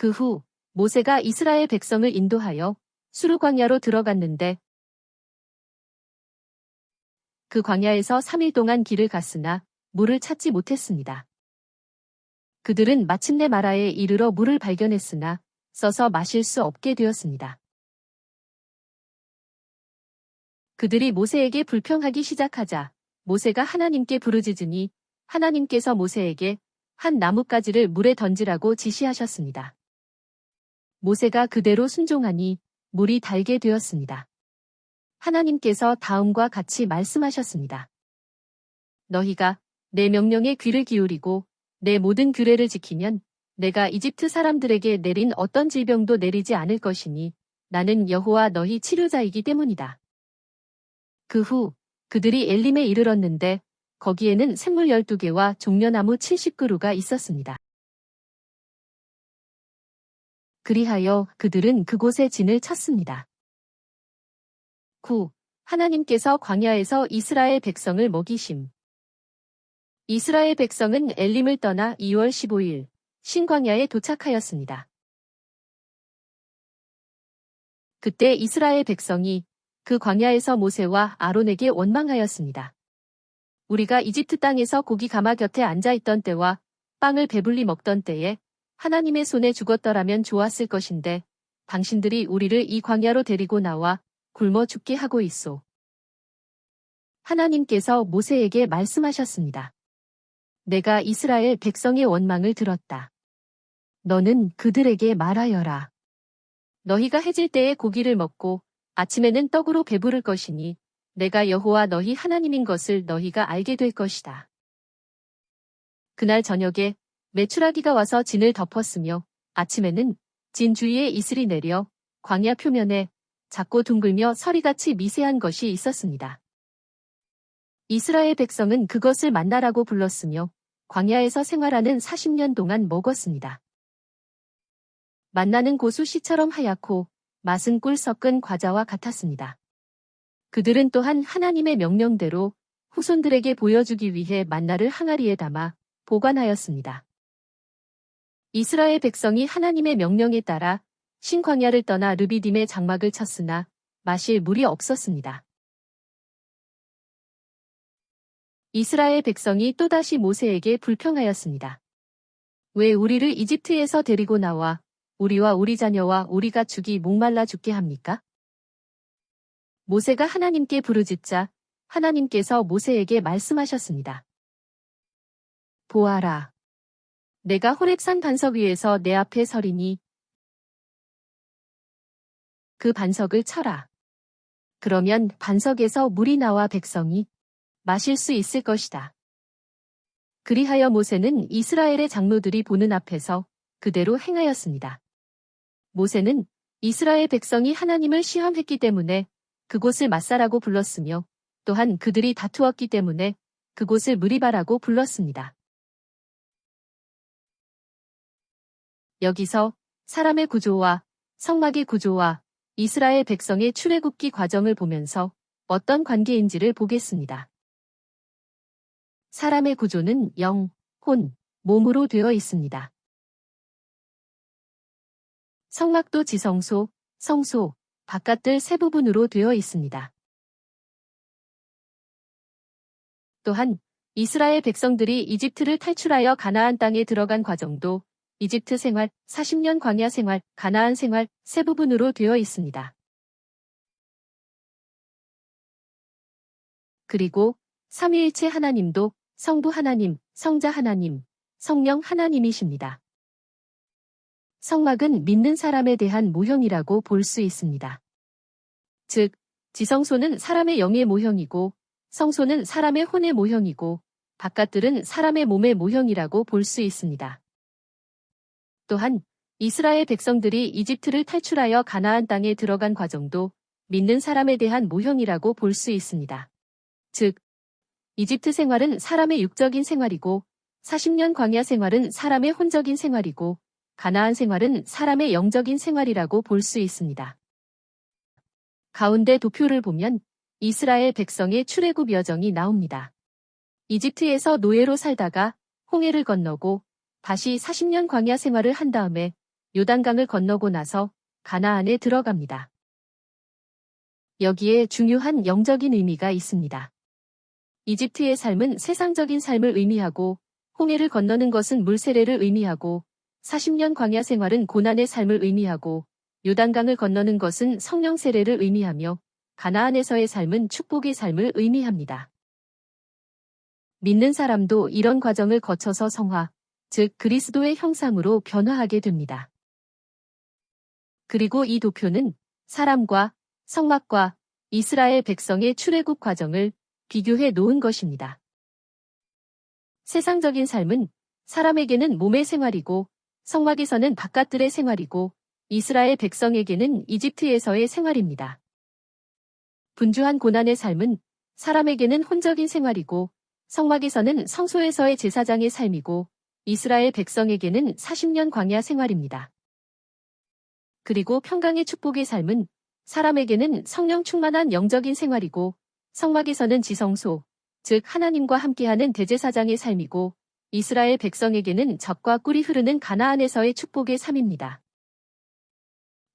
그 후 모세가 이스라엘 백성을 인도하여 수르 광야로 들어갔는데 그 광야에서 3일 동안 길을 갔으나 물을 찾지 못했습니다. 그들은 마침내 마라에 이르러 물을 발견했으나 써서 마실 수 없게 되었습니다. 그들이 모세에게 불평하기 시작하자 모세가 하나님께 부르짖으니 하나님께서 모세에게 한 나뭇가지를 물에 던지라고 지시하셨습니다. 모세가 그대로 순종하니 물이 달게 되었습니다. 하나님께서 다음과 같이 말씀하셨습니다. 너희가 내 명령에 귀를 기울이고 내 모든 규례를 지키면 내가 이집트 사람들에게 내린 어떤 질병도 내리지 않을 것이니 나는 여호와 너희 치료자이기 때문이다. 그 후 그들이 엘림에 이르렀는데 거기에는 샘물 12개와 종려나무 70그루가 있었습니다. 그리하여 그들은 그곳에 진을 쳤습니다. 9. 하나님께서 광야에서 이스라엘 백성을 먹이심. 이스라엘 백성은 엘림을 떠나 2월 15일 신광야에 도착하였습니다. 그때 이스라엘 백성이 그 광야에서 모세와 아론에게 원망하였습니다. 우리가 이집트 땅에서 고기 가마 곁에 앉아 있던 때와 빵을 배불리 먹던 때에 하나님의 손에 죽었더라면 좋았을 것인데 당신들이 우리를 이 광야로 데리고 나와 굶어 죽게 하고 있소. 하나님께서 모세에게 말씀하셨습니다. 내가 이스라엘 백성의 원망을 들었다. 너는 그들에게 말하여라. 너희가 해질 때에 고기를 먹고 아침에는 떡으로 배부를 것이니 내가 여호와 너희 하나님인 것을 너희가 알게 될 것이다. 그날 저녁에 메추라기가 와서 진을 덮었으며 아침에는 진 주위에 이슬이 내려 광야 표면에 작고 둥글며 서리같이 미세한 것이 있었습니다. 이스라엘 백성은 그것을 만나라고 불렀으며 광야에서 생활하는 40년 동안 먹었습니다. 만나는 고수 씨처럼 하얗고 맛은 꿀 섞은 과자와 같았습니다. 그들은 또한 하나님의 명령대로 후손들에게 보여주기 위해 만나를 항아리에 담아 보관하였습니다. 이스라엘 백성이 하나님의 명령에 따라 신광야를 떠나 르비딤의 장막을 쳤으나 마실 물이 없었습니다. 이스라엘 백성이 또다시 모세에게 불평하였습니다. 왜 우리를 이집트에서 데리고 나와 우리와 우리 자녀와 우리 가축이 목말라 죽게 합니까? 모세가 하나님께 부르짖자 하나님께서 모세에게 말씀하셨습니다. 보아라. 내가 호랩산 반석 위에서 내 앞에 서리니 그 반석을 쳐라. 그러면 반석에서 물이 나와 백성이 마실 수 있을 것이다. 그리하여 모세는 이스라엘의 장로들이 보는 앞에서 그대로 행하였습니다. 모세는 이스라엘 백성이 하나님을 시험했기 때문에 그곳을 마사라고 불렀으며 또한 그들이 다투었기 때문에 그곳을 무리바라고 불렀습니다. 여기서 사람의 구조와 성막의 구조와 이스라엘 백성의 출애굽기 과정을 보면서 어떤 관계인지를 보겠습니다. 사람의 구조는 영, 혼, 몸으로 되어 있습니다. 성막도 지성소, 성소, 바깥들 세 부분으로 되어 있습니다. 또한 이스라엘 백성들이 이집트를 탈출하여 가나안 땅에 들어간 과정도 이집트 생활, 40년 광야 생활, 가나안 생활 세 부분으로 되어 있습니다. 그리고 삼위일체 하나님도 성부 하나님, 성자 하나님, 성령 하나님이십니다. 성막은 믿는 사람에 대한 모형이라고 볼 수 있습니다. 즉, 지성소는 사람의 영의 모형이고 성소는 사람의 혼의 모형이고 바깥들은 사람의 몸의 모형이라고 볼 수 있습니다. 또한 이스라엘 백성들이 이집트를 탈출하여 가나안 땅에 들어간 과정도 믿는 사람에 대한 모형이라고 볼 수 있습니다. 즉, 이집트 생활은 사람의 육적인 생활이고 40년 광야 생활은 사람의 혼적인 생활이고 가나안 생활은 사람의 영적인 생활이라고 볼 수 있습니다. 가운데 도표를 보면 이스라엘 백성의 출애굽 여정이 나옵니다. 이집트에서 노예로 살다가 홍해를 건너고 다시 40년 광야 생활을 한 다음에 요단강을 건너고 나서 가나안에 들어갑니다. 여기에 중요한 영적인 의미가 있습니다. 이집트의 삶은 세상적인 삶을 의미하고 홍해를 건너는 것은 물세례를 의미하고 40년 광야 생활은 고난의 삶을 의미하고 요단강을 건너는 것은 성령 세례를 의미하며 가나안에서의 삶은 축복의 삶을 의미합니다. 믿는 사람도 이런 과정을 거쳐서 성화, 즉 그리스도의 형상으로 변화하게 됩니다. 그리고 이 도표는 사람과 성막과 이스라엘 백성의 출애굽 과정을 비교해 놓은 것입니다. 세상적인 삶은 사람에게는 몸의 생활이고 성막에서는 바깥들의 생활이고 이스라엘 백성에게는 이집트에서의 생활입니다. 분주한 고난의 삶은 사람에게는 혼적인 생활이고 성막에서는 성소에서의 제사장의 삶이고 이스라엘 백성에게는 40년 광야 생활입니다. 그리고 평강의 축복의 삶은 사람에게는 성령 충만한 영적인 생활이고 성막에서는 지성소, 즉 하나님과 함께하는 대제사장의 삶이고 이스라엘 백성에게는 젖과 꿀이 흐르는 가나안에서의 축복의 삶입니다.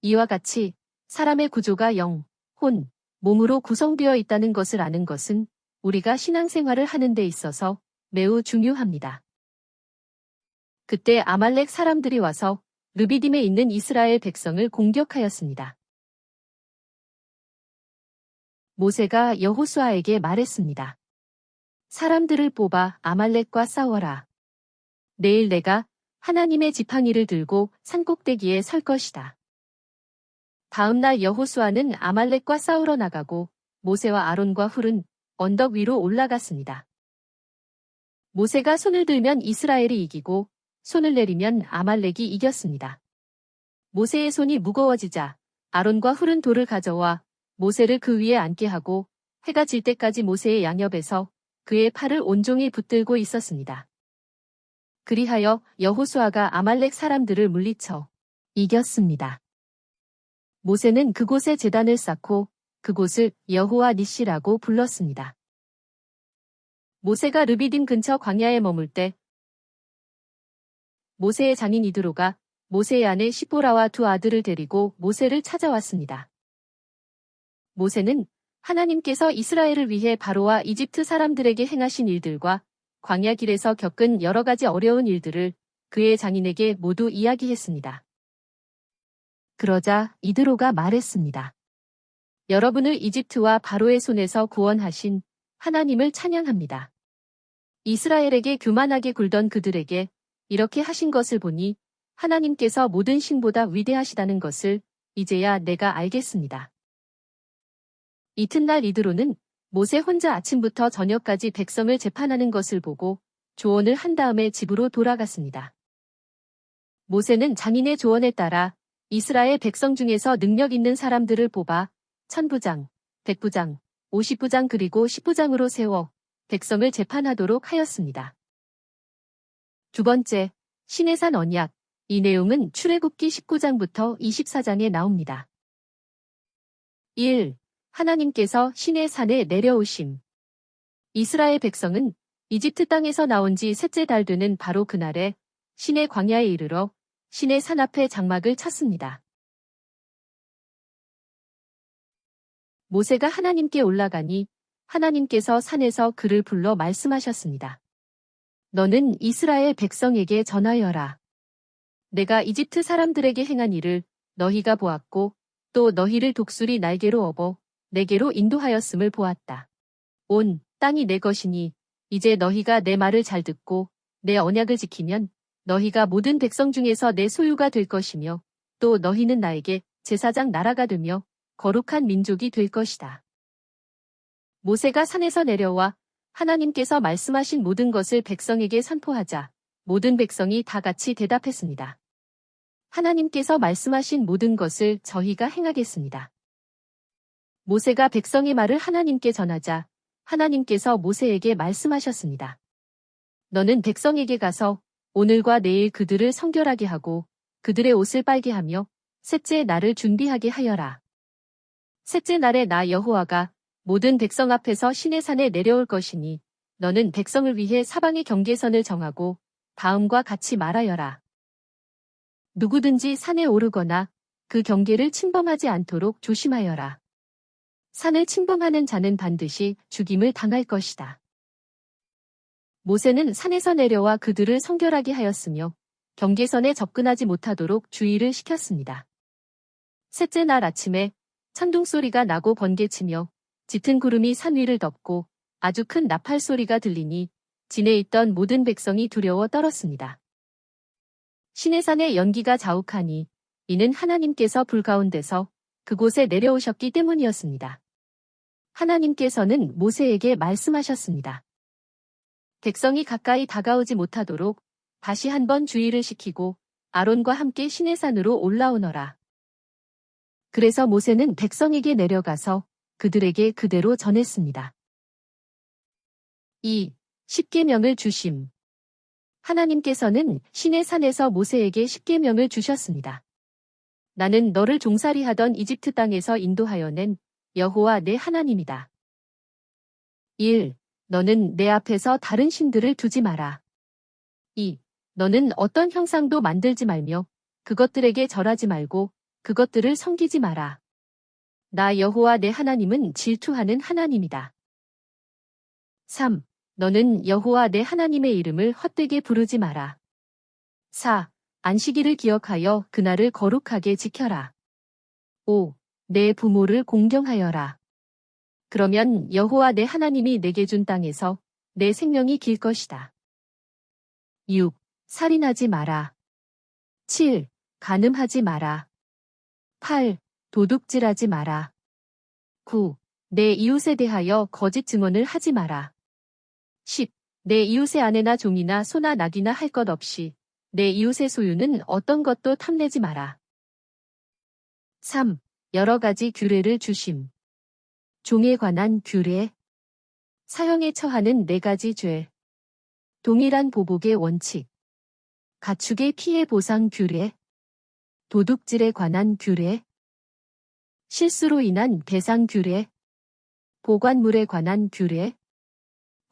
이와 같이 사람의 구조가 영, 혼, 몸으로 구성되어 있다는 것을 아는 것은 우리가 신앙생활을 하는 데 있어서 매우 중요합니다. 그때 아말렉 사람들이 와서 르비딤에 있는 이스라엘 백성을 공격하였습니다. 모세가 여호수아에게 말했습니다. 사람들을 뽑아 아말렉과 싸워라. 내일 내가 하나님의 지팡이를 들고 산꼭대기에 설 것이다. 다음 날 여호수아는 아말렉과 싸우러 나가고 모세와 아론과 훌은 언덕 위로 올라갔습니다. 모세가 손을 들면 이스라엘이 이기고 손을 내리면 아말렉이 이겼습니다. 모세의 손이 무거워지자 아론과 훌은 돌을 가져와 모세를 그 위에 앉게 하고 해가 질 때까지 모세의 양옆에서 그의 팔을 온종일 붙들고 있었습니다. 그리하여 여호수아가 아말렉 사람들을 물리쳐 이겼습니다. 모세는 그곳에 재단을 쌓고 그곳을 여호와 니시라고 불렀습니다. 모세가 르비딤 근처 광야에 머물 때 모세의 장인 이드로가 모세의 아내 시보라와 두 아들을 데리고 모세를 찾아왔습니다. 모세는 하나님께서 이스라엘을 위해 바로와 이집트 사람들에게 행하신 일들과 광야 길에서 겪은 여러 가지 어려운 일들을 그의 장인에게 모두 이야기했습니다. 그러자 이드로가 말했습니다. 여러분을 이집트와 바로의 손에서 구원하신 하나님을 찬양합니다. 이스라엘에게 교만하게 굴던 그들에게 이렇게 하신 것을 보니 하나님께서 모든 신보다 위대하시다는 것을 이제야 내가 알겠습니다. 이튿날 이드로는 모세 혼자 아침부터 저녁까지 백성을 재판하는 것을 보고 조언을 한 다음에 집으로 돌아갔습니다. 모세는 장인의 조언에 따라 이스라엘 백성 중에서 능력 있는 사람들을 뽑아 천부장, 백부장, 오십부장 그리고 십부장으로 세워 백성을 재판하도록 하였습니다. 두 번째, 신해산 언약. 이 내용은 출애굽기 19장부터 24장에 나옵니다. 1. 하나님께서 신의 산에 내려오심. 이스라엘 백성은 이집트 땅에서 나온 지 셋째 달 되는 바로 그날에 신의 광야에 이르러 신의 산 앞에 장막을 쳤습니다. 모세가 하나님께 올라가니 하나님께서 산에서 그를 불러 말씀하셨습니다. 너는 이스라엘 백성에게 전하여라. 내가 이집트 사람들에게 행한 일을 너희가 보았고 또 너희를 독수리 날개로 업어 내게로 인도하였음을 보았다. 온 땅이 내 것이니 이제 너희가 내 말을 잘 듣고 내 언약을 지키면 너희가 모든 백성 중에서 내 소유가 될 것이며 또 너희는 나에게 제사장 나라가 되며 거룩한 민족이 될 것이다. 모세가 산에서 내려와 하나님께서 말씀하신 모든 것을 백성에게 선포하자 모든 백성이 다 같이 대답했습니다. 하나님께서 말씀하신 모든 것을 저희가 행하겠습니다. 모세가 백성의 말을 하나님께 전하자 하나님께서 모세에게 말씀하셨습니다. 너는 백성에게 가서 오늘과 내일 그들을 성결하게 하고 그들의 옷을 빨게 하며 셋째 날을 준비하게 하여라. 셋째 날에 나 여호와가 모든 백성 앞에서 신의 산에 내려올 것이니 너는 백성을 위해 사방의 경계선을 정하고 다음과 같이 말하여라. 누구든지 산에 오르거나 그 경계를 침범하지 않도록 조심하여라. 산을 침범하는 자는 반드시 죽임을 당할 것이다. 모세는 산에서 내려와 그들을 성결하게 하였으며 경계선에 접근하지 못하도록 주의를 시켰습니다. 셋째 날 아침에 천둥 소리가 나고 번개치며 짙은 구름이 산 위를 덮고 아주 큰 나팔 소리가 들리니 진에 있던 모든 백성이 두려워 떨었습니다. 시내산의 연기가 자욱하니 이는 하나님께서 불 가운데서 그곳에 내려오셨기 때문이었습니다. 하나님께서는 모세에게 말씀하셨습니다. 백성이 가까이 다가오지 못하도록 다시 한번 주의를 시키고 아론과 함께 시내산으로 올라오너라. 그래서 모세는 백성에게 내려가서 그들에게 그대로 전했습니다. 2. 십계명을 주심. 하나님께서는 신의 산에서 모세에게 십계명을 주셨습니다. 나는 너를 종살이 하던 이집트 땅에서 인도하여 낸 여호와 내 하나님이다. 1. 너는 내 앞에서 다른 신들을 두지 마라. 2. 너는 어떤 형상도 만들지 말며 그것들에게 절하지 말고 그것들을 섬기지 마라. 나 여호와 내 하나님은 질투하는 하나님이다. 3. 너는 여호와 내 하나님의 이름을 헛되게 부르지 마라. 4. 안식일을 기억하여 그날을 거룩하게 지켜라. 5. 내 부모를 공경하여라. 그러면 여호와 내 하나님이 내게 준 땅에서 내 생명이 길 것이다. 6. 살인하지 마라. 7. 간음하지 마라. 8. 도둑질하지 마라. 9. 내 이웃에 대하여 거짓 증언을 하지 마라. 10. 내 이웃의 아내나 종이나 소나 낙이나 할 것 없이 내 이웃의 소유는 어떤 것도 탐내지 마라. 3. 여러 가지 규례를 주심. 종에 관한 규례. 사형에 처하는 네 가지 죄. 동일한 보복의 원칙. 가축의 피해 보상 규례. 도둑질에 관한 규례. 실수로 인한 배상 규례. 보관물에 관한 규례.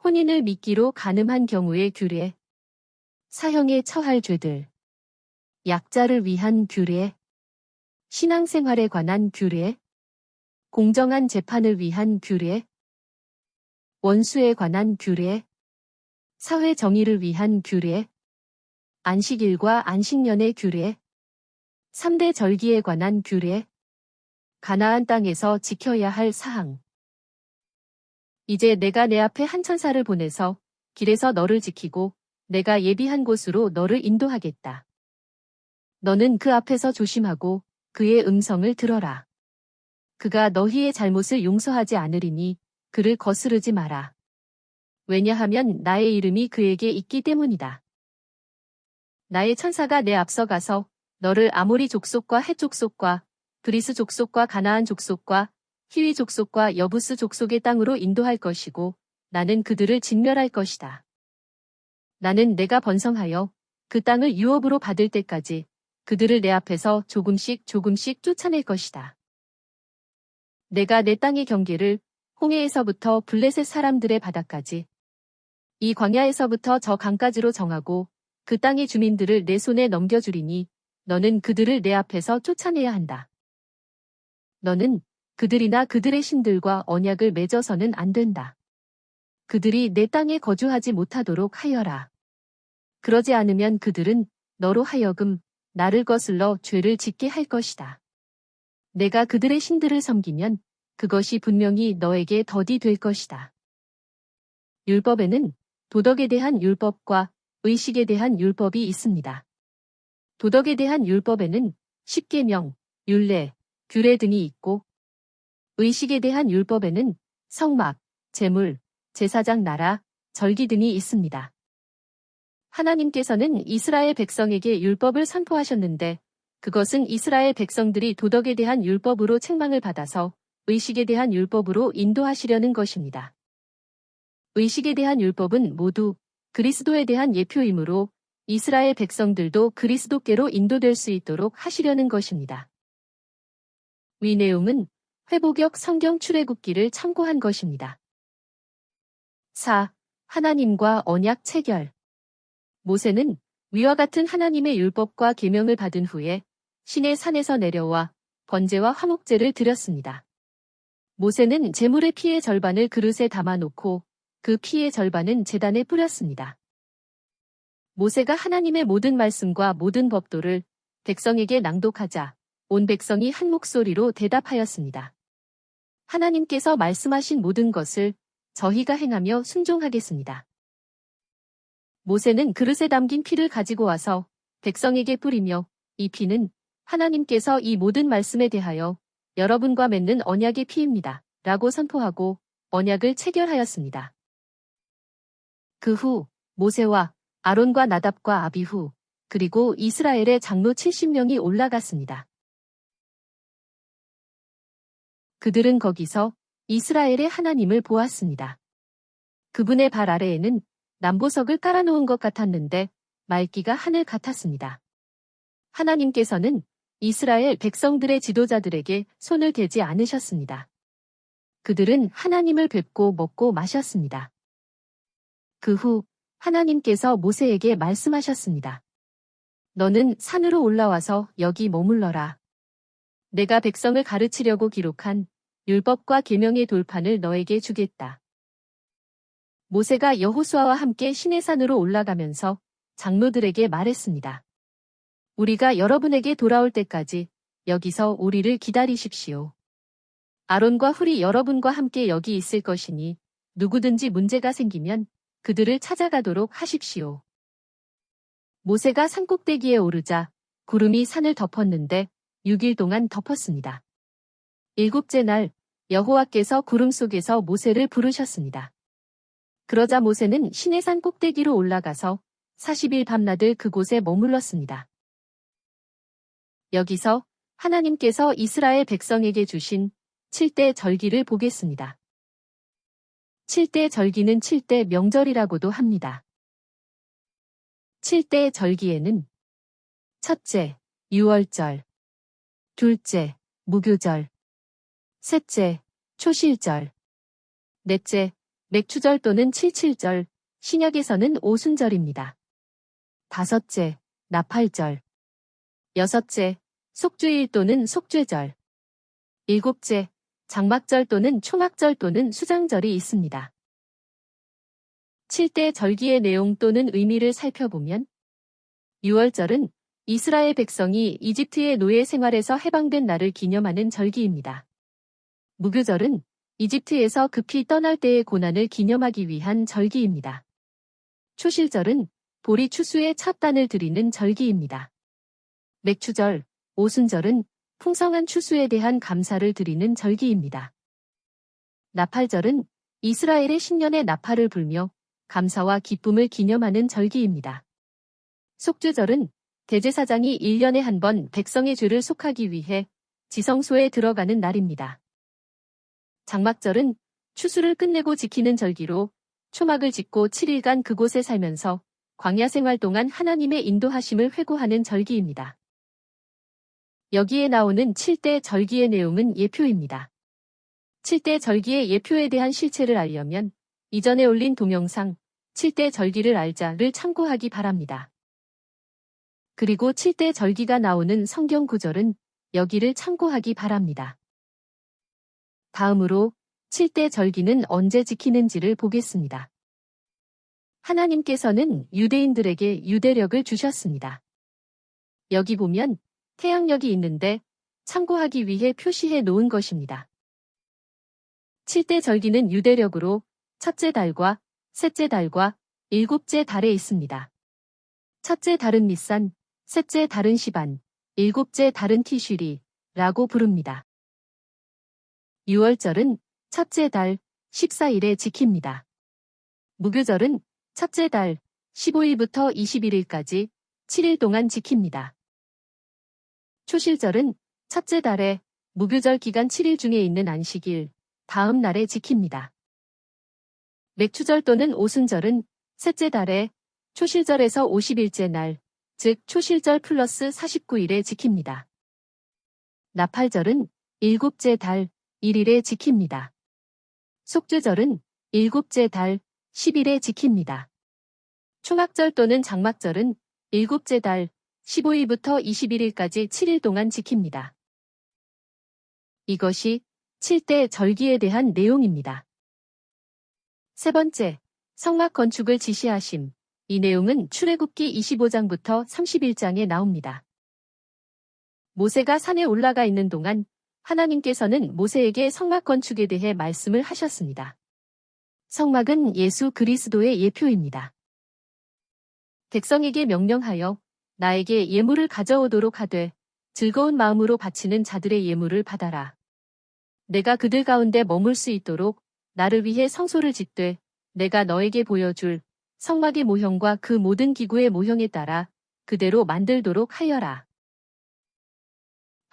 혼인을 미끼로 가늠한 경우의 규례, 사형에 처할 죄들, 약자를 위한 규례, 신앙생활에 관한 규례, 공정한 재판을 위한 규례, 원수에 관한 규례, 사회 정의를 위한 규례, 안식일과 안식년의 규례, 3대 절기에 관한 규례, 가나안 땅에서 지켜야 할 사항, 이제 내가 내 앞에 한 천사를 보내서 길에서 너를 지키고 내가 예비한 곳으로 너를 인도하겠다. 너는 그 앞에서 조심하고 그의 음성을 들어라. 그가 너희의 잘못을 용서하지 않으리니 그를 거스르지 마라. 왜냐하면 나의 이름이 그에게 있기 때문이다. 나의 천사가 내 앞서 가서 너를 아모리 족속과 해 족속과 브리스 족속과 가나안 족속과 히위 족속과 여부스 족속의 땅으로 인도할 것이고 나는 그들을 진멸할 것이다. 나는 내가 번성하여 그 땅을 유업으로 받을 때까지 그들을 내 앞에서 조금씩 조금씩 쫓아낼 것이다. 내가 내 땅의 경계를 홍해에서부터 블레셋 사람들의 바다까지 이 광야에서부터 저 강까지로 정하고 그 땅의 주민들을 내 손에 넘겨주리니 너는 그들을 내 앞에서 쫓아내야 한다. 너는 그들이나 그들의 신들과 언약을 맺어서는 안 된다. 그들이 내 땅에 거주하지 못하도록 하여라. 그러지 않으면 그들은 너로 하여금 나를 거슬러 죄를 짓게 할 것이다. 내가 그들의 신들을 섬기면 그것이 분명히 너에게 덫이 될 것이다. 율법에는 도덕에 대한 율법과 의식에 대한 율법이 있습니다. 도덕에 대한 율법에는 십계명, 율례, 규례 등이 있고 의식에 대한 율법에는 성막, 제물, 제사장 나라, 절기 등이 있습니다. 하나님께서는 이스라엘 백성에게 율법을 선포하셨는데 그것은 이스라엘 백성들이 도덕에 대한 율법으로 책망을 받아서 의식에 대한 율법으로 인도하시려는 것입니다. 의식에 대한 율법은 모두 그리스도에 대한 예표이므로 이스라엘 백성들도 그리스도께로 인도될 수 있도록 하시려는 것입니다. 위 내용은 회복역 성경 출애굽기를 참고한 것입니다. 4. 하나님과 언약 체결 모세는 위와 같은 하나님의 율법과 계명을 받은 후에 신의 산에서 내려와 번제와 화목제를 드렸습니다. 모세는 제물의 피의 절반을 그릇에 담아놓고 그 피의 절반은 제단에 뿌렸습니다. 모세가 하나님의 모든 말씀과 모든 법도를 백성에게 낭독하자 온 백성이 한 목소리로 대답하였습니다. 하나님께서 말씀하신 모든 것을 저희가 행하며 순종하겠습니다. 모세는 그릇에 담긴 피를 가지고 와서 백성에게 뿌리며 이 피는 하나님께서 이 모든 말씀에 대하여 여러분과 맺는 언약의 피입니다. 라고 선포하고 언약을 체결하였습니다. 그 후 모세와 아론과 나답과 아비후 그리고 이스라엘의 장로 70명이 올라갔습니다. 그들은 거기서 이스라엘의 하나님을 보았습니다. 그분의 발 아래에는 남보석을 깔아놓은 것 같았는데 말기가 하늘 같았습니다. 하나님께서는 이스라엘 백성들의 지도자들에게 손을 대지 않으셨습니다. 그들은 하나님을 뵙고 먹고 마셨습니다. 그 후 하나님께서 모세에게 말씀하셨습니다. 너는 산으로 올라와서 여기 머물러라. 내가 백성을 가르치려고 기록한 율법과 계명의 돌판을 너에게 주겠다. 모세가 여호수아와 함께 시내산으로 올라가면서 장로들에게 말했습니다. 우리가 여러분에게 돌아올 때까지 여기서 우리를 기다리십시오. 아론과 훌이 여러분과 함께 여기 있을 것이니 누구든지 문제가 생기면 그들을 찾아가도록 하십시오. 모세가 산꼭대기에 오르자 구름이 산을 덮었는데 6일 동안 덮었습니다. 일곱째 날 여호와께서 구름 속에서 모세를 부르셨습니다. 그러자 모세는 시내산 꼭대기로 올라가서 40일 밤낮을 그곳에 머물렀습니다. 여기서 하나님께서 이스라엘 백성에게 주신 7대 절기를 보겠습니다. 7대 절기는 7대 명절이라고도 합니다. 7대 절기에는 첫째, 유월절, 둘째, 무교절, 셋째, 초실절, 넷째, 맥추절 또는 칠칠절, 신약에서는 오순절입니다. 다섯째, 나팔절, 여섯째, 속주일 또는 속죄절, 일곱째, 장막절 또는 초막절 또는 수장절이 있습니다. 7대 절기의 내용 또는 의미를 살펴보면 6월절은 이스라엘 백성이 이집트의 노예 생활에서 해방된 날을 기념하는 절기입니다. 무교절은 이집트에서 급히 떠날 때의 고난을 기념하기 위한 절기입니다. 초실절은 보리 추수의 첫 단을 드리는 절기입니다. 맥추절, 오순절은 풍성한 추수에 대한 감사를 드리는 절기입니다. 나팔절은 이스라엘의 신년의 나팔을 불며 감사와 기쁨을 기념하는 절기입니다. 속죄절은 대제사장이 1년에 한 번 백성의 죄를 속하기 위해 지성소에 들어가는 날입니다. 장막절은 추수를 끝내고 지키는 절기로 초막을 짓고 7일간 그곳에 살면서 광야 생활 동안 하나님의 인도하심을 회고하는 절기입니다. 여기에 나오는 7대 절기의 내용은 예표입니다. 7대 절기의 예표에 대한 실체를 알려면 이전에 올린 동영상 7대 절기를 알자를 참고하기 바랍니다. 그리고 7대 절기가 나오는 성경 구절은 여기를 참고하기 바랍니다. 다음으로 7대 절기는 언제 지키는지를 보겠습니다. 하나님께서는 유대인들에게 유대력을 주셨습니다. 여기 보면 태양력이 있는데 참고하기 위해 표시해 놓은 것입니다. 7대 절기는 유대력으로 첫째 달과 셋째 달과 일곱째 달에 있습니다. 첫째 달은 미산, 셋째 달은 시반, 일곱째 달은 티슈리라고 부릅니다. 6월절은 첫째 달 14일에 지킵니다. 무교절은 첫째 달 15일부터 21일까지 7일 동안 지킵니다. 초실절은 첫째 달에 무교절 기간 7일 중에 있는 안식일, 다음 날에 지킵니다. 맥추절 또는 오순절은 셋째 달에 초실절에서 50일째 날, 즉 초실절 플러스 49일에 지킵니다. 나팔절은 일곱째 달 1일에 지킵니다. 속죄절은 일곱째 달 10일에 지킵니다. 초막절 또는 장막절은 일곱째 달 15일부터 21일까지 7일 동안 지킵니다. 이것이 7대 절기에 대한 내용입니다. 세 번째, 성막 건축을 지시하심. 이 내용은 출애굽기 25장부터 31장에 나옵니다. 모세가 산에 올라가 있는 동안 하나님께서는 모세에게 성막 건축에 대해 말씀을 하셨습니다. 성막은 예수 그리스도의 예표입니다. 백성에게 명령하여 나에게 예물을 가져오도록 하되 즐거운 마음으로 바치는 자들의 예물을 받아라. 내가 그들 가운데 머물 수 있도록 나를 위해 성소를 짓되 내가 너에게 보여줄 성막의 모형과 그 모든 기구의 모형에 따라 그대로 만들도록 하여라.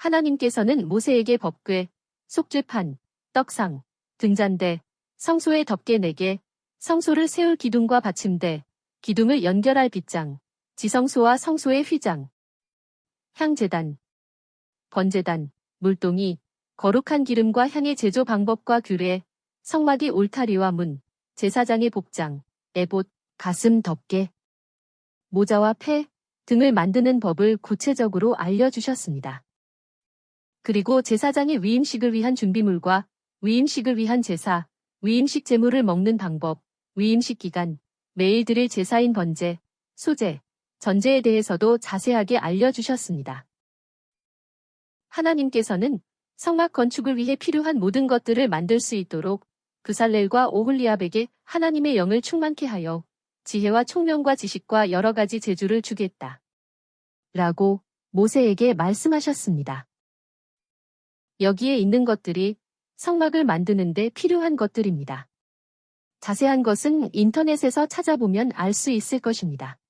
하나님께서는 모세에게 법궤, 속죄판, 떡상, 등잔대, 성소의 덮개 4개, 성소를 세울 기둥과 받침대, 기둥을 연결할 빗장, 지성소와 성소의 휘장, 향재단, 번제단, 물동이, 거룩한 기름과 향의 제조 방법과 규례, 성막의 울타리와 문, 제사장의 복장, 에봇, 가슴 덮개, 모자와 패 등을 만드는 법을 구체적으로 알려주셨습니다. 그리고 제사장의 위임식을 위한 준비물과 위임식을 위한 제사, 위임식 제물을 먹는 방법, 위임식 기간, 매일 드릴 제사인 번제, 소제, 전제에 대해서도 자세하게 알려주셨습니다. 하나님께서는 성막 건축을 위해 필요한 모든 것들을 만들 수 있도록 부살렐과 오홀리압에게 하나님의 영을 충만케 하여 지혜와 총명과 지식과 여러 가지 재주를 주겠다. 라고 모세에게 말씀하셨습니다. 여기에 있는 것들이 성막을 만드는 데 필요한 것들입니다. 자세한 것은 인터넷에서 찾아보면 알 수 있을 것입니다.